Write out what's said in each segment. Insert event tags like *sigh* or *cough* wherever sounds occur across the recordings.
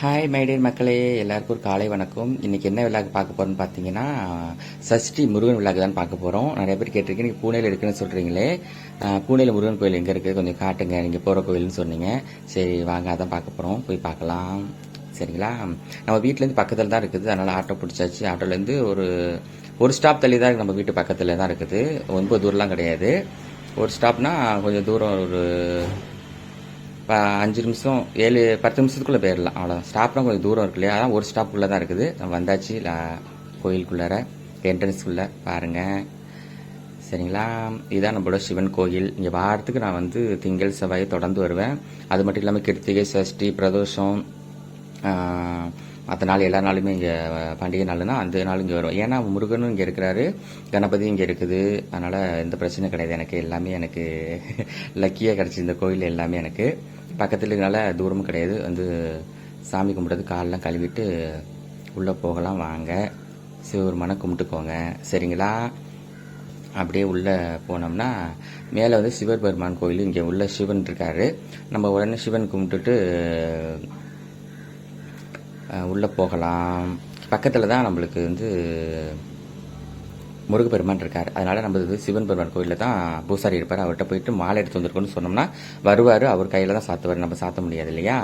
Hi my dear மக்களே. எல்லாருக்கும் ஒரு காலை வணக்கம். இன்னைக்கு என்ன விழாக்கு பார்க்க போறோம்னு பார்த்தீங்கன்னா சஷ்டி முருகன் விழாக்கு தான் பார்க்க போறோம். நிறைய பேர் கேட்டிருக்கீங்க நீங்கள் பூனேல இருக்குன்னு சொல்றீங்களே. அஹ், பூனேல முருகன் கோயில் எங்க இருக்கு? கொஞ்சம் காட்டுங்க. நீங்க போற கோயில்னு சொன்னீங்க. சரி வாங்க அதான் பார்க்க போறோம். போய் பார்க்கலாம். சரிங்களா? நம்ம வீட்டிலேருந்து பக்கத்தில் தான் இருக்குது. அதனால் ஆட்டோ பிடிச்சாச்சு. ஆட்டோலேருந்து ஒரு ஒரு ஸ்டாப் தள்ளி தான் நம்ம வீட்டு பக்கத்தில் தான் இருக்குது. ரொம்ப தூரம்லாம் கிடையாது. ஒரு ஸ்டாப்னா கொஞ்சம் தூரம் ஒரு அஞ்சு நிமிஷம் ஏழு பத்து நிமிஷத்துக்குள்ளே போயிடலாம். அவ்வளோ ஸ்டாப்லாம் கொஞ்சம் தூரம் இருக்கு இல்லையா? அதான் ஒரு ஸ்டாப்புக்குள்ளே தான் இருக்குது. நம்ம வந்தாச்சு கோயிலுக்குள்ளார என்ட்ரன்ஸ்குள்ளே பாருங்க. சரிங்களா? இதுதான் நம்மளோட சிவன் கோயில். இங்கே வாரத்துக்கு நான் வந்து திங்கள் செவ்வாயை தொடர்ந்து வருவேன். அது மட்டும் இல்லாமல் கிருத்திகை சஷ்டி பிரதோஷம் மற்ற நாள் எல்லா நாளுமே இங்கே பண்டிகை நாள்னா அந்த நாள் இங்கே வரும் ஏன்னா முருகனும் இங்கே இருக்கிறாரு. கணபதி இங்கே இருக்குது. அதனால் எந்த பிரச்சனையும் கிடையாது. எனக்கு எல்லாமே எனக்கு *laughs* லக்கியாக கிடச்சி இந்த கோயில் எல்லாமே எனக்கு. பக்கத்தில் இருக்கனால தூரமும் கிடையாது. வந்து சாமி கும்பிட்றது காலெலாம் கழுவிட்டு உள்ளே போகலாம். வாங்க. சிவபெருமானை கும்பிட்டுக்கோங்க. சரிங்களா? அப்படியே உள்ளே போனோம்னா மேலே வந்து சிவர் பெருமான் கோயில் இங்கே உள்ள சிவன் இருக்காரு. நம்ம உடனே சிவன் கும்பிட்டுட்டு உள்ளே போகலாம். பக்கத்தில் தான் நம்மளுக்கு வந்து முருகப்பெருமான் இருக்கார். அதனால நம்ம சிவன் பெருமான் கோயிலில் தான் பூசாரி இருப்பார். அவர்கிட்ட போயிட்டு மாலை எடுத்து வந்திருக்கோன்னு சொன்னோம்னா வருவார் அவர் கையில் தான் சாத்துவார். நம்ம சாத்த முடியாது இல்லையா?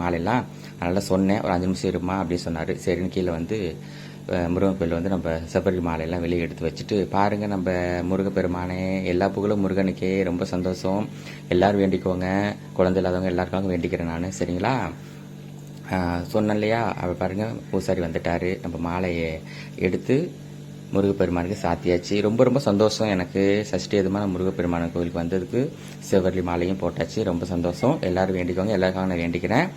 மாலையெல்லாம். அதனால் சொன்னேன் ஒரு அஞ்சு நிமிஷம் இருமா? அப்படின்னு சொன்னார். சரின்னு கீழே வந்து முருகன் கோயில் வந்து நம்ம செப்பரி மாலையெல்லாம் வெளியே எடுத்து வச்சுட்டு பாருங்கள் நம்ம முருகப்பெருமானே எல்லா புகழும் முருகனுக்கே. ரொம்ப சந்தோஷம். எல்லாரும் வேண்டிக்கோங்க. குழந்தை இல்லாதவங்க எல்லாருக்காகவும் வேண்டிக்கிறேன் நான். சரிங்களா? சொன்னேன் இல்லையா? அவர் பாருங்கள் பூசாரி வந்துட்டார். நம்ம மாலையை எடுத்து முருகப்பெருமானுக்கு சாத்தியாச்சு. ரொம்ப ரொம்ப சந்தோஷம் எனக்கு. சஷ்டி எதுமா நான் கோவிலுக்கு வந்ததுக்கு. சிவவர்லி மாலையும் போட்டாச்சு. ரொம்ப சந்தோஷம். எல்லோரும் வேண்டிக்கோங்க. எல்லாருக்காக நான் வேண்டிக்கிறேன்.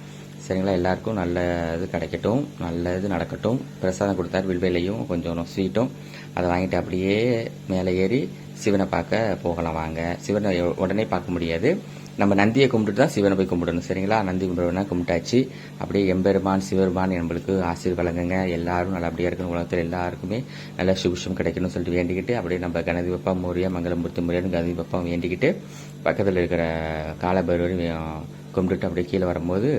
சரிங்களா? எல்லாருக்கும் நல்ல இது கிடைக்கட்டும். நல்ல இது நடக்கட்டும். பிரசாதம் கொடுத்தாரு வில்வையிலையும் கொஞ்சம் ஸ்வீட்டும். அதை வாங்கிட்டு அப்படியே மேலே ஏறி சிவனை பார்க்க போகலாம். வாங்க. சிவனை உடனே பார்க்க முடியாது. நம்ம நந்தியை கும்பிட்டு தான் சிவனை போய் கும்பிடணும் சரிங்களா? நந்தி கும்பிடுவோம்னா கும்பிட்டாச்சு. அப்படியே எம்பெருமான் சிவருமான் நம்மளுக்கு ஆசீர் வழங்குங்க. எல்லாரும் நல்லபடியாக இருக்கணும். உலகத்தில் எல்லாருக்குமே நல்ல சுபிஷம் கிடைக்கணும்னு சொல்லிட்டு வேண்டிக்கிட்டு அப்படியே நம்ம கணதி பப்பா மோரியா மங்களமூர்த்தி முறையான்னு கணதி வேண்டிக்கிட்டு பக்கத்தில் இருக்கிற காலபைரவரையும் கும்பிட்டுட்டு அப்படியே கீழே வரும்போது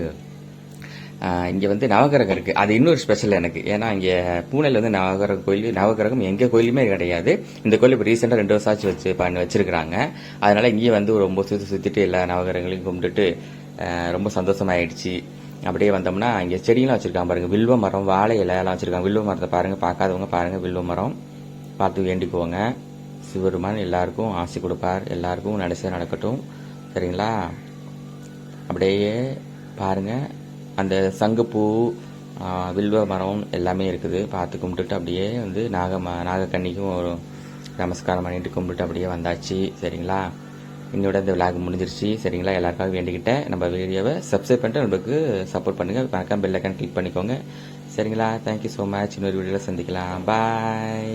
இங்கே வந்து நவகிரகம் இருக்குது அது இன்னொரு ஸ்பெஷல் எனக்கு. ஏன்னா இங்கே பூனேல வந்து நவகிரக கோயில் நவகிரகம் எங்கள் கோயிலுமே கிடையாது. இந்த கோயில் இப்போ ரீசெண்டாக ரெண்டு வருஷம் ஆச்சு வச்சு பண்ணி வச்சிருக்காங்க அதனால இங்கேயே வந்து ஒரு ரொம்ப சுற்றி சுற்றிட்டு எல்லா நவகிரகங்களையும் கும்பிட்டுட்டு ரொம்ப சந்தோஷமாயிடுச்சு. அப்படியே வந்தோம்னா இங்கே செடியெல்லாம் வச்சுருக்காங்க பாருங்கள் வில்வ மரம் வாழை இலையெல்லாம் வச்சுருக்காங்க. வில்வ மரத்தை பாருங்கள் பார்க்காதவங்க பாருங்கள் வில்வ மரம். பார்த்து வேண்டிக்குவோங்க சிவருமான் எல்லாருக்கும் ஆசை கொடுப்பார். எல்லாருக்கும் நடிசை நடக்கட்டும். சரிங்களா? அப்படியே பாருங்கள் அந்த சங்குப்பூ வில்வ மரம் எல்லாமே இருக்குது. பார்த்து கும்பிட்டுட்டு அப்படியே வந்து நாக நாகக்கன்னிக்கும் ஒரு நமஸ்காரம் பண்ணிட்டு கும்பிட்டு அப்படியே வந்தாச்சு. சரிங்களா? இன்னோட இந்த விளாக் முடிஞ்சிருச்சு. சரிங்களா? எல்லாருக்காக வேண்டிக்கிட்டேன். நம்ம வீடியோவை சப்ஸ்கிரைப் பண்ணிட்டு நம்மளுக்கு சப்போர்ட் பண்ணுங்க. மறக்காம பெல் ஐக்கான் கிளிக் பண்ணிக்கோங்க. சரிங்களா? தேங்க்யூ ஸோ மச் இன்னொரு வீடியோவில் சந்திக்கலாம். பாய்